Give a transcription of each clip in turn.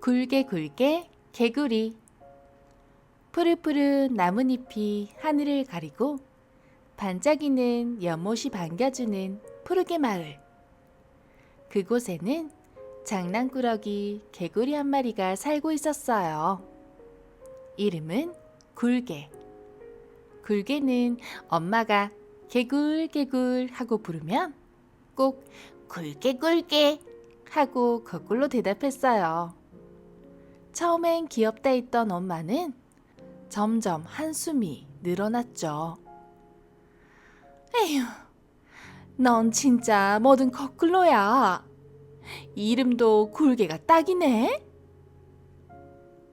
굵게 굵게 개구리 푸릇푸릇 나뭇잎이 하늘을 가리고 반짝이는 연못이 반겨주는 푸르게 마을 그곳에는 장난꾸러기 개구리 한 마리가 살고 있었어요. 이름은 굴개. 굴개는 엄마가 개굴개굴 하고 부르면 꼭 굴개굴개 하고 거꾸로 대답했어요. 처음엔 귀엽다 했던 엄마는 점점 한숨이 늘어났죠. 에휴, 넌 진짜 뭐든 거꾸로야. 이름도 굴개가 딱이네.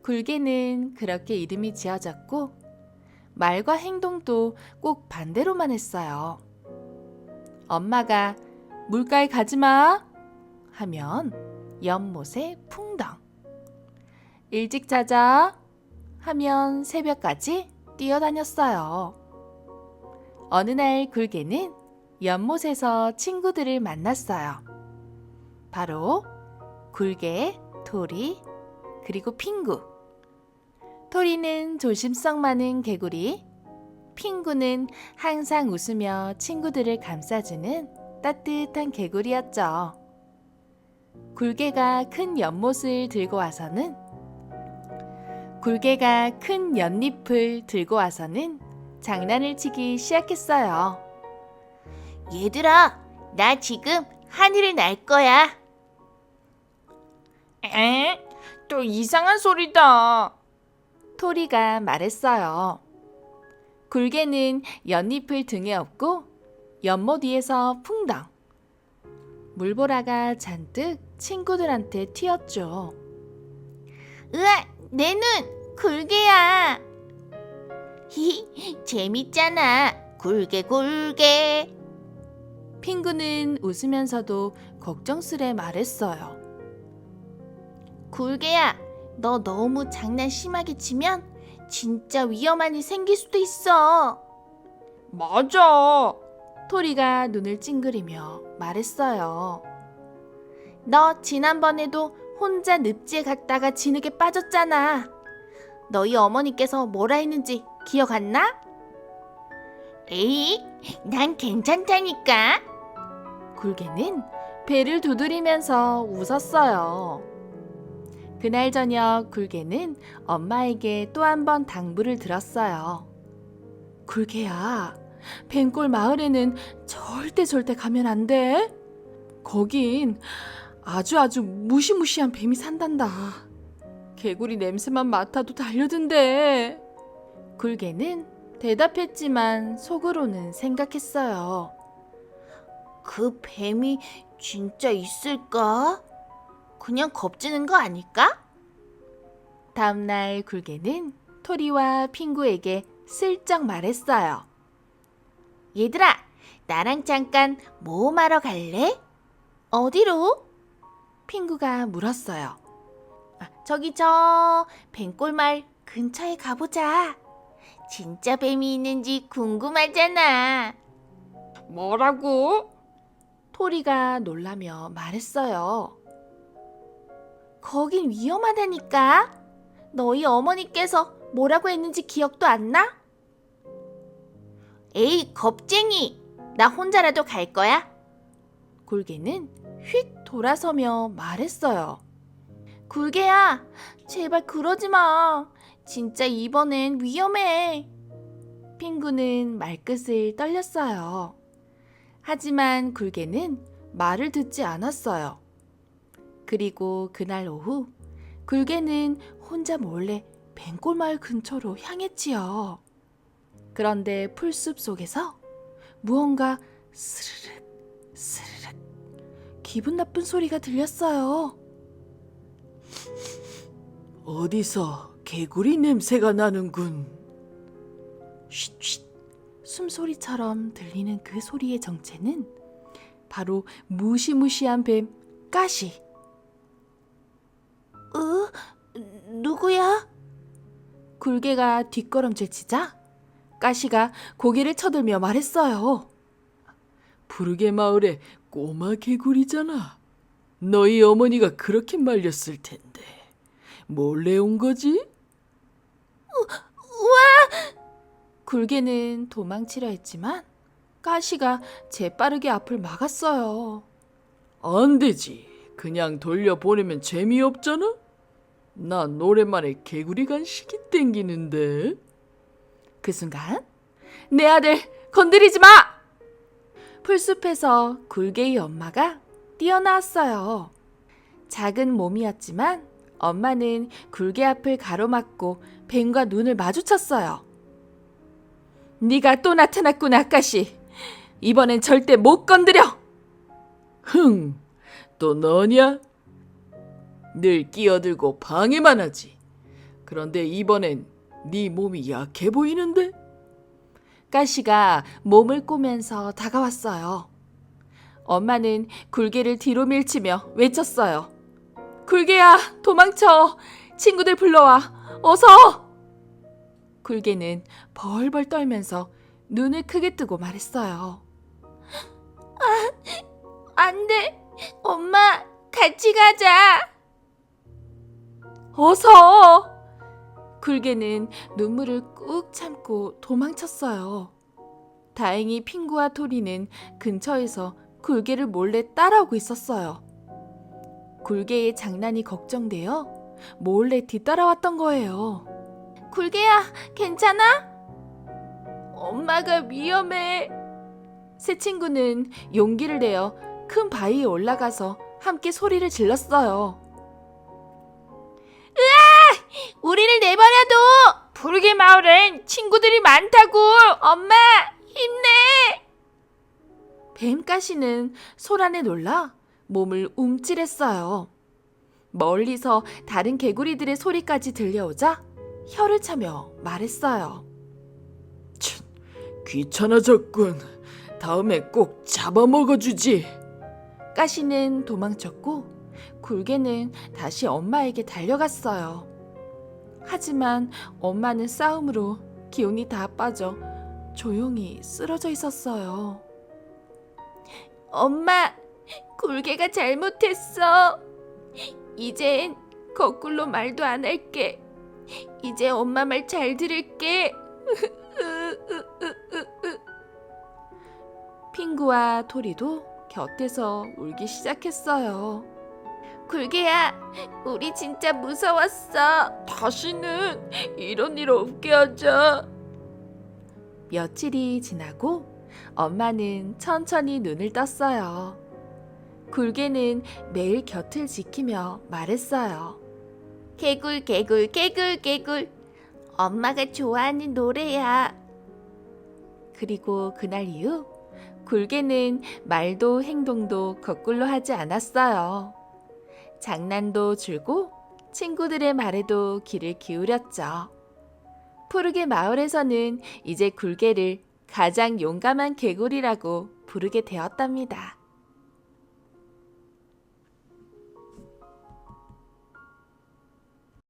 굴개는 그렇게 이름이 지어졌고 말과 행동도 꼭 반대로만 했어요. 엄마가 물가에 가지 마 하면 연못에 풍덩. 일찍 자자 하면 새벽까지 뛰어다녔어요. 어느 날 굴개는 연못에서 친구들을 만났어요. 바로 굴개, 토리, 그리고 핑구. 토리는 조심성 많은 개구리, 핑구는 항상 웃으며 친구들을 감싸주는 따뜻한 개구리였죠. 굴개가 큰 연못을 들고 와서는 굴개가 큰 연잎을 들고 와서는 장난을 치기 시작했어요. 얘들아, 나 지금 하늘을 날 거야. 에? 또 이상한 소리다. 토리가 말했어요. 굴개는 연잎을 등에 업고 연못 위에서 풍덩. 물보라가 잔뜩 친구들한테 튀었죠. 으아, 내 눈, 굴개야. 히히, 재밌잖아. 굴개, 굴개. 핑구는 웃으면서도 걱정스레 말했어요. 굴개야, 너 너무 장난 심하게 치면 진짜 위험한 일 생길 수도 있어. 맞아. 토리가 눈을 찡그리며 말했어요. 너 지난번에도 혼자 늪지에 갔다가 진흙에 빠졌잖아. 너희 어머니께서 뭐라 했는지 기억 안 나? 에이, 난 괜찮다니까. 굴개는 배를 두드리면서 웃었어요. 그날 저녁 굴개는 엄마에게 또 한 번 당부를 들었어요. 굴개야, 벤골 마을에는 절대 절대 가면 안 돼. 거긴 아주 아주 무시무시한 뱀이 산단다. 개구리 냄새만 맡아도 달려든대. 굴개는 대답했지만 속으로는 생각했어요. 그 뱀이 진짜 있을까? 그냥 겁지는 거 아닐까? 다음날 굴개는 토리와 핑구에게 슬쩍 말했어요. 얘들아, 나랑 잠깐 모험하러 갈래? 어디로? 핑구가 물었어요. 아, 저기 저 뱀골마을 근처에 가보자. 진짜 뱀이 있는지 궁금하잖아. 뭐라고? 토리가 놀라며 말했어요. 거긴 위험하다니까. 너희 어머니께서 뭐라고 했는지 기억도 안 나? 에이, 겁쟁이. 나 혼자라도 갈 거야. 굴개는 휙 돌아서며 말했어요. 굴개야, 제발 그러지 마. 진짜 이번엔 위험해. 핑구는 말끝을 떨렸어요. 하지만 굴개는 말을 듣지 않았어요. 그리고 그날 오후 굴개는 혼자 몰래 뱅골마을 근처로 향했지요. 그런데 풀숲 속에서 무언가 스르륵 스르륵 기분 나쁜 소리가 들렸어요. 어디서 개구리 냄새가 나는군. 쉿쉿 숨소리처럼 들리는 그 소리의 정체는 바로 무시무시한 뱀 가시. 으, 누구야? 굴개가 뒷걸음질 치자 가시가 고개를 쳐들며 말했어요. 푸르게 마을의 꼬마 개구리잖아. 너희 어머니가 그렇게 말렸을 텐데. 몰래 온 거지? 굴개는 도망치려 했지만 가시가 재빠르게 앞을 막았어요. 안 되지. 그냥 돌려보내면 재미없잖아? 난 오랜만에 개구리 간식이 땡기는데. 그 순간 내 아들 건드리지 마! 풀숲에서 굴개의 엄마가 뛰어나왔어요. 작은 몸이었지만 엄마는 굴개 앞을 가로막고 뱀과 눈을 마주쳤어요. 네가 또 나타났구나, 아까시. 이번엔 절대 못 건드려. 흥, 또 너냐? 늘 끼어들고 방해만 하지. 그런데 이번엔 네 몸이 약해 보이는데? 가시가 몸을 꼬면서 다가왔어요. 엄마는 굴개를 뒤로 밀치며 외쳤어요. 굴개야, 도망쳐! 친구들 불러와! 어서! 굴개는 벌벌 떨면서 눈을 크게 뜨고 말했어요. 안 돼. 엄마, 같이 가자. 어서! 굴개는 눈물을 꾹 참고 도망쳤어요. 다행히 핑구와 토리는 근처에서 굴개를 몰래 따라오고 있었어요. 굴개의 장난이 걱정되어 몰래 뒤따라왔던 거예요. 굴개야, 괜찮아? 엄마가 위험해. 세 친구는 용기를 내어 큰 바위에 올라가서 함께 소리를 질렀어요. 우리를 내버려둬. 부르게 마을엔 친구들이 많다고. 엄마, 힘내. 뱀가시는 소란에 놀라 몸을 움찔했어요. 멀리서 다른 개구리들의 소리까지 들려오자 혀를 차며 말했어요. 귀찮아졌군. 다음에 꼭 잡아먹어주지. 가시는 도망쳤고 굴개는 다시 엄마에게 달려갔어요. 하지만 엄마는 싸움으로 기운이 다 빠져 조용히 쓰러져 있었어요. 엄마, 굴개가 잘못했어. 이젠 거꾸로 말도 안 할게. 이제 엄마 말 잘 들을게. 핑구와 토리도 곁에서 울기 시작했어요. 굴개야, 우리 진짜 무서웠어. 다시는 이런 일 없게 하자. 며칠이 지나고 엄마는 천천히 눈을 떴어요. 굴개는 매일 곁을 지키며 말했어요. 개굴, 개굴, 개굴, 개굴. 엄마가 좋아하는 노래야. 그리고 그날 이후 굴개는 말도 행동도 거꾸로 하지 않았어요. 장난도 줄고 친구들의 말에도 귀를 기울였죠. 푸르게 마을에서는 이제 굴개를 가장 용감한 개구리라고 부르게 되었답니다.